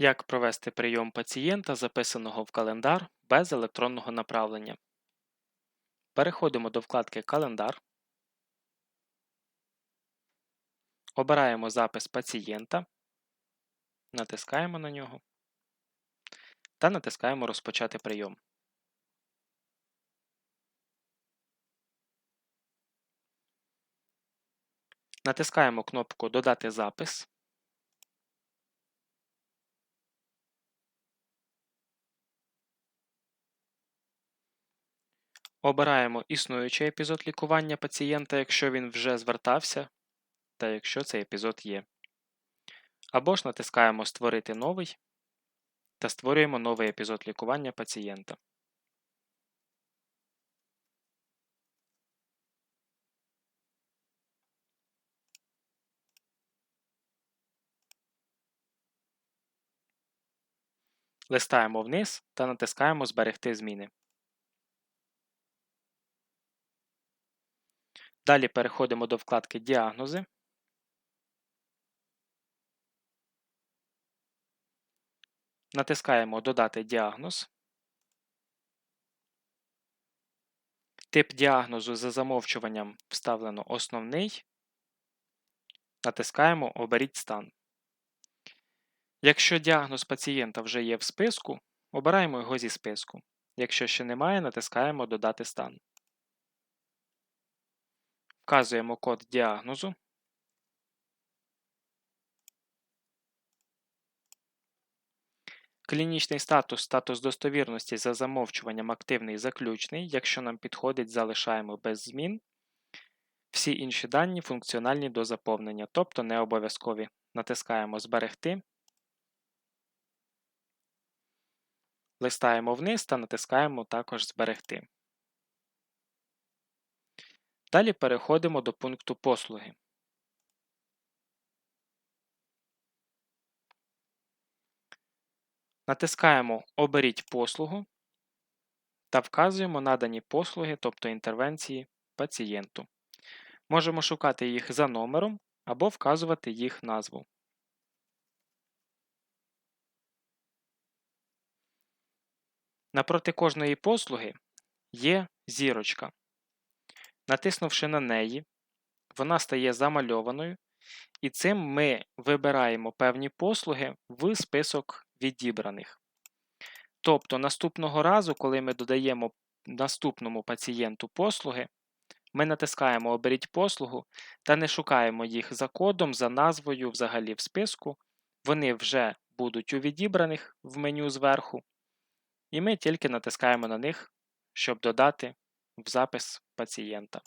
Як провести прийом пацієнта, записаного в календар без електронного направлення? Переходимо до вкладки Календар. Обираємо запис пацієнта, натискаємо на нього та натискаємо Розпочати прийом. Натискаємо кнопку Додати запис. Обираємо існуючий епізод лікування пацієнта, якщо він вже звертався, та якщо цей епізод є. Або ж натискаємо Створити новий та створюємо новий епізод лікування пацієнта. Листаємо вниз та натискаємо Зберегти зміни. Далі переходимо до вкладки Діагнози. Натискаємо Додати діагноз. Тип діагнозу за замовчуванням вставлено Основний. Натискаємо Оберіть стан. Якщо діагноз пацієнта вже є в списку, обираємо його зі списку. Якщо ще немає, натискаємо Додати стан. Вказуємо код діагнозу. Клінічний статус статус достовірності за замовчуванням активний заключний. Якщо нам підходить, залишаємо без змін. Всі інші дані функціональні до заповнення, тобто не обов'язкові. Натискаємо Зберегти. Листаємо вниз та натискаємо також Зберегти. Далі переходимо до пункту послуги. Натискаємо Оберіть послугу та вказуємо надані послуги, тобто інтервенції пацієнту. Можемо шукати їх за номером або вказувати їх назву. Напроти кожної послуги є зірочка. Натиснувши на неї, вона стає замальованою, і цим ми вибираємо певні послуги в список відібраних. Тобто, наступного разу, коли ми додаємо наступному пацієнту послуги, ми натискаємо Оберіть послугу та не шукаємо їх за кодом, за назвою взагалі в списку. Вони вже будуть у відібраних в меню зверху, і ми тільки натискаємо на них, щоб додати в запис пацієнта.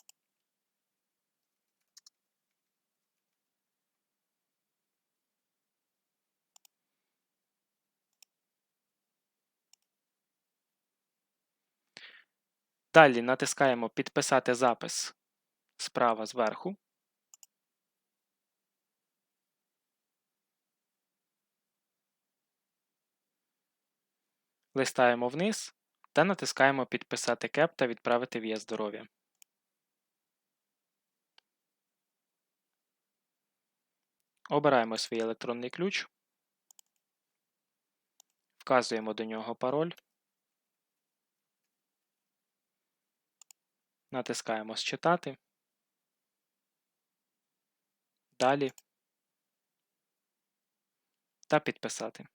Далі натискаємо Підписати запис справа зверху. Листаємо вниз та натискаємо Підписати КЕП та відправити в Є здоров'я. Обираємо свій електронний ключ, вказуємо до нього пароль, натискаємо Считати, далі та підписати.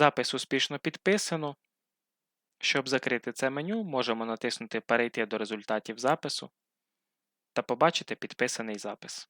Запис успішно підписано. Щоб закрити це меню, можемо натиснути Перейти до результатів запису та побачити підписаний запис.